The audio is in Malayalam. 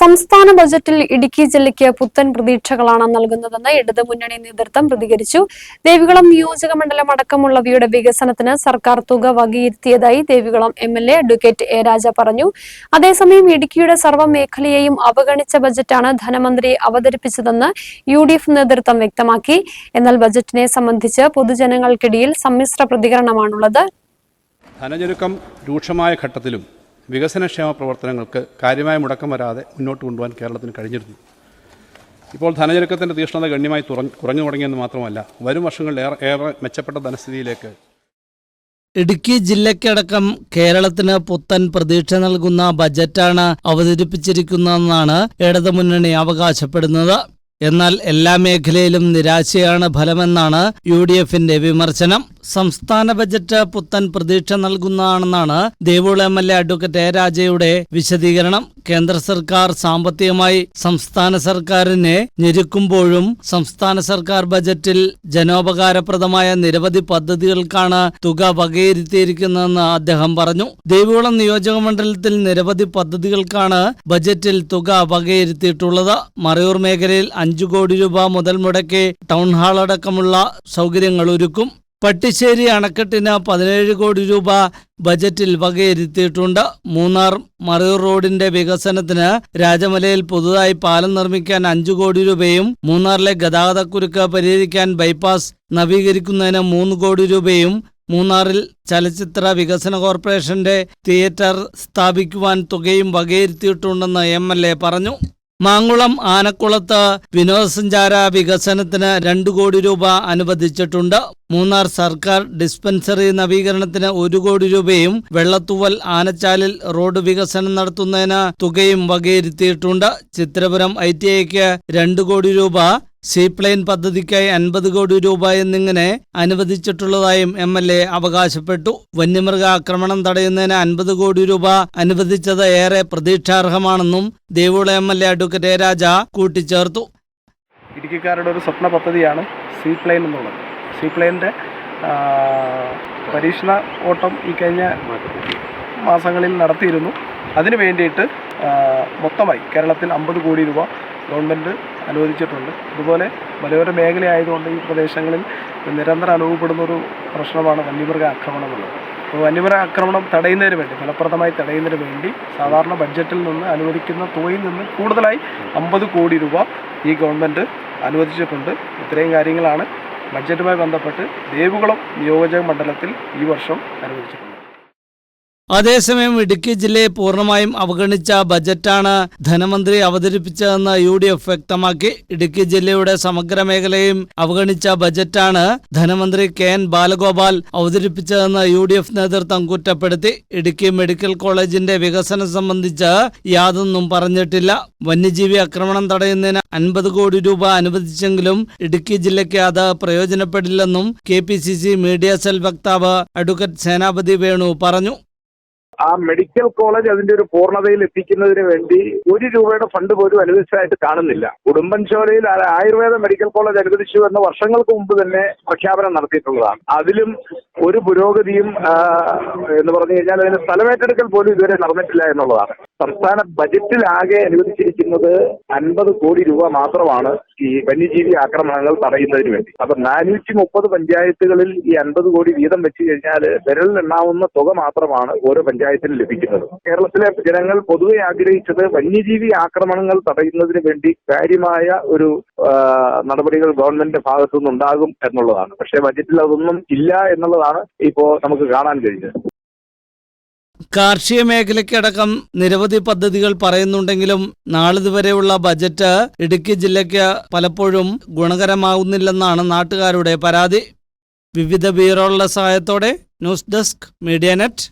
സംസ്ഥാന ബജറ്റിൽ ഇടുക്കി ജില്ലയ്ക്ക് പുത്തൻ പ്രതീക്ഷകളാണ് നൽകുന്നതെന്ന് ഇടതു മുന്നണി നേതൃത്വം പ്രതികരിച്ചു. ദേവികുളം നിയോജക മണ്ഡലം അടക്കമുള്ളവയുടെ വികസനത്തിന് സർക്കാർ തുക വകയിരുത്തിയതായി Devikulam M L A advocate A Raja പറഞ്ഞു. അതേസമയം ഇടുക്കിയുടെ സർവ മേഖലയെയും അവഗണിച്ച ബജറ്റാണ് ധനമന്ത്രി അവതരിപ്പിച്ചതെന്ന് യു ഡി എഫ് നേതൃത്വം വ്യക്തമാക്കി. എന്നാൽ ബജറ്റിനെ സംബന്ധിച്ച് പൊതുജനങ്ങൾക്കിടയിൽ സമ്മിശ്ര പ്രതികരണമാണുള്ളത്. ധനചുരുക്കം രൂക്ഷമായ ഘട്ടത്തിലും വികസനക്ഷേമ പ്രവർത്തനങ്ങൾക്ക് കാര്യമായ മുടക്കം വരാതെ മുന്നോട്ട് കൊണ്ടുപോകാൻ കേരളത്തിന് കഴിഞ്ഞിരുന്നു. ഇപ്പോൾ ധനഞ്ഞെരുക്കത്തിന്റെ തീക്ഷ്ണത ഗണ്യമായി കുറഞ്ഞു തുടങ്ങിയെന്ന് മാത്രമല്ല വരും വർഷങ്ങളിൽ ഏറെ ഏറെ മെച്ചപ്പെട്ട ധനസ്ഥിതിയിലേക്ക് ഇടുക്കി ജില്ലയ്ക്കടക്കം കേരളത്തിന് പുത്തൻ പ്രതീക്ഷ നൽകുന്ന ബജറ്റാണ് അവതരിപ്പിച്ചിരിക്കുന്നതെന്നാണ് ഇടതുമുന്നണി അവകാശപ്പെടുന്നത്. എന്നാൽ എല്ലാ മേഖലയിലും നിരാശയാണ് ഫലമെന്നാണ് യു ഡി എഫിന്റെ വിമർശനം. സംസ്ഥാന ബജറ്റ് പുത്തൻ പ്രതീക്ഷ നൽകുന്നതാണെന്നാണ് ദേവൂൾ M L A advocate A രാജയുടെ വിശദീകരണം. കേന്ദ്ര സർക്കാർ സാമ്പത്തികമായി സംസ്ഥാന സർക്കാരിനെ ഞെരുക്കുമ്പോഴും സംസ്ഥാന സർക്കാർ ബജറ്റിൽ ജനോപകാരപ്രദമായ നിരവധി പദ്ധതികൾക്കാണ് തുക വകയിരുത്തിയിരിക്കുന്നതെന്ന് അദ്ദേഹം പറഞ്ഞു. ദേവികുളം നിയോജക മണ്ഡലത്തിൽ നിരവധി പദ്ധതികൾക്കാണ് ബജറ്റിൽ തുക വകയിരുത്തിയിട്ടുള്ളത്. മറയൂർ മേഖലയിൽ അഞ്ചു കോടി രൂപ മുതൽ മുടക്കി ടൗൺ ഹാൾ അടക്കമുള്ള സൗകര്യങ്ങൾ ഒരുക്കും. പട്ടിശ്ശേരി അണക്കെട്ടിന് പതിനേഴ് കോടി രൂപ ബജറ്റിൽ വകയിരുത്തിയിട്ടുണ്ട്. മൂന്നാർ മറയൂർ റോഡിന്റെ വികസനത്തിന് രാജമലയിൽ പുതുതായി പാലം നിർമ്മിക്കാൻ അഞ്ചു കോടി രൂപയും മൂന്നാറിലെ ഗതാഗതക്കുരുക്ക് പരിഹരിക്കാൻ ബൈപ്പാസ് നവീകരിക്കുന്നതിന് മൂന്ന് കോടി രൂപയും മൂന്നാറിൽ ചലച്ചിത്ര വികസന കോർപ്പറേഷന്റെ തിയേറ്റർ സ്ഥാപിക്കുവാൻ തുകയും വകയിരുത്തിയിട്ടുണ്ടെന്ന് എം പറഞ്ഞു. മാങ്കുളം ആനക്കുളത്ത് വിനോദസഞ്ചാര വികസനത്തിന് രണ്ടു കോടി രൂപ അനുവദിച്ചിട്ടുണ്ട്. മൂന്നാർ സർക്കാർ ഡിസ്പെൻസറി നവീകരണത്തിന് ഒരു കോടി രൂപയും വെള്ളത്തൂവൽ ആനച്ചാലിൽ റോഡ് വികസനം നടത്തുന്നതിന് തുകയും വകയിരുത്തിയിട്ടുണ്ട്. ചിത്രപുരം ഐ ടി ഐക്ക് രണ്ട് കോടി രൂപ സീപ്ലെയിൻ പദ്ധതിക്കായി അൻപത് കോടി രൂപ എന്നിങ്ങനെ അനുവദിച്ചിട്ടുള്ളതായും എം എൽ എ അവകാശപ്പെട്ടു. വന്യമൃഗ ആക്രമണം തടയുന്നതിന് അൻപത് കോടി രൂപ അനുവദിച്ചത് ഏറെ പ്രതീക്ഷാർഹമാണെന്നും ദേവുള M L A advocate Raja കൂട്ടിച്ചേർത്തു. ഇടുക്കിക്കാരുടെ ഒരു സ്വപ്ന പദ്ധതിയാണ് സീപ്ലെയിൻ എന്നുള്ളത്. സീ പ്ലെയിന്റെ പരീക്ഷണ ഓട്ടം ഈ കഴിഞ്ഞ മാസങ്ങളിൽ നടത്തിയിരുന്നു. അതിനു വേണ്ടിയിട്ട് മൊത്തമായി കേരളത്തിൽ അമ്പത് കോടി രൂപ ഗവൺമെന്റ് അനുവദിച്ചിട്ടുണ്ട്. അതുപോലെ മലയോര മേഖലയായതുകൊണ്ട് ഈ പ്രദേശങ്ങളിൽ നിരന്തരം അനുഭവപ്പെടുന്ന ഒരു പ്രശ്നമാണ് വന്യമൃഗ ആക്രമണം എന്നുള്ളത് അപ്പോൾ വന്യമൃഗ ആക്രമണം തടയുന്നതിന് വേണ്ടി ഫലപ്രദമായി തടയുന്നതിന് വേണ്ടി സാധാരണ ബഡ്ജറ്റിൽ നിന്ന് അനുവദിക്കുന്ന തുകയിൽ നിന്ന് കൂടുതലായി അമ്പത് കോടി രൂപ ഈ ഗവൺമെന്റ് അനുവദിച്ചിട്ടുണ്ട്. ഇത്രയും കാര്യങ്ങളാണ് ബഡ്ജറ്റുമായി ബന്ധപ്പെട്ട് ദേവുകുളം നിയോജക മണ്ഡലത്തിൽ ഈ വർഷം അനുവദിച്ചിട്ടുള്ളത്. അതേസമയം ഇടുക്കി ജില്ലയെ പൂർണമായും അവഗണിച്ച ബജറ്റാണ് ധനമന്ത്രി അവതരിപ്പിച്ചതെന്ന് യു ഡി എഫ് വ്യക്തമാക്കി. ഇടുക്കി ജില്ലയുടെ സമഗ്ര മേഖലയും അവഗണിച്ച ബജറ്റാണ് ധനമന്ത്രി കെ എൻ ബാലഗോപാൽ അവതരിപ്പിച്ചതെന്ന് യു ഡി എഫ് നേതൃത്വം കുറ്റപ്പെടുത്തി. ഇടുക്കി മെഡിക്കൽ കോളേജിന്റെ വികസനം സംബന്ധിച്ച് യാതൊന്നും പറഞ്ഞിട്ടില്ല. വന്യജീവി ആക്രമണം തടയുന്നതിന് അൻപത് കോടി രൂപ അനുവദിച്ചെങ്കിലും ഇടുക്കി ജില്ലയ്ക്ക് അത് പ്രയോജനപ്പെടില്ലെന്നും K P C C media cell വക്താവ് അഡ്വക്കേറ്റ് സേനാപതി വേണു പറഞ്ഞു. ആ മെഡിക്കൽ കോളേജ് അതിന്റെ ഒരു പൂർണതയിൽ എത്തിക്കുന്നതിന് വേണ്ടി ഒരു രൂപയുടെ ഫണ്ട് പോലും അനുവദിച്ചതായിട്ട് കാണുന്നില്ല. ഉടുമ്പൻചോലയിൽ ആയുർവേദ മെഡിക്കൽ കോളേജ് അനുവദിച്ചു എന്ന വർഷങ്ങൾക്ക് മുമ്പ് തന്നെ പ്രഖ്യാപനം നടത്തിയിട്ടുള്ളതാണ്. അതിലും ഒരു പുരോഗതിയും എന്ന് പറഞ്ഞു കഴിഞ്ഞാൽ അതിന് സ്ഥലമേറ്റെടുക്കൽ പോലും ഇതുവരെ നടന്നിട്ടില്ല എന്നുള്ളതാണ്. സംസ്ഥാന ബജറ്റിലാകെ അനുവദിച്ചിരിക്കുന്നത് അൻപത് കോടി രൂപ മാത്രമാണ് ഈ വന്യജീവി ആക്രമണങ്ങൾ തടയുന്നതിന് വേണ്ടി. അപ്പൊ നാനൂറ്റി മുപ്പത് പഞ്ചായത്തുകളിൽ ഈ അൻപത് കോടി വീതം വെച്ച് കഴിഞ്ഞാൽ വിരലിലെണ്ണാവുന്ന തുക മാത്രമാണ് ഓരോ പഞ്ചായത്തിനും ലഭിക്കുന്നത്. കേരളത്തിലെ ജനങ്ങൾ പൊതുവെ ആഗ്രഹിച്ചത് വന്യജീവി ആക്രമണങ്ങൾ തടയുന്നതിന് വേണ്ടി കാര്യമായ ഒരു നടപടികൾ ഗവൺമെന്റിന്റെ ഭാഗത്തു നിന്നുണ്ടാകും എന്നുള്ളതാണ്. പക്ഷേ ബജറ്റിൽ അതൊന്നും ഇല്ല എന്നുള്ളതാണ് ഇപ്പോ നമുക്ക് കാണാൻ കഴിഞ്ഞത്. കാർഷിക മേഖലയ്ക്കടക്കം നിരവധി പദ്ധതികൾ പറയുന്നുണ്ടെങ്കിലും നാളിതുവരെയുള്ള ബജറ്റ് ഇടുക്കി ജില്ലയ്ക്ക് പലപ്പോഴും ഗുണകരമാകുന്നില്ലെന്നാണ് നാട്ടുകാരുടെ പരാതി. വിവിധ ബ്യൂറോകളുടെ സഹായത്തോടെ ന്യൂസ് ഡെസ്ക് മീഡിയ നെറ്റ്.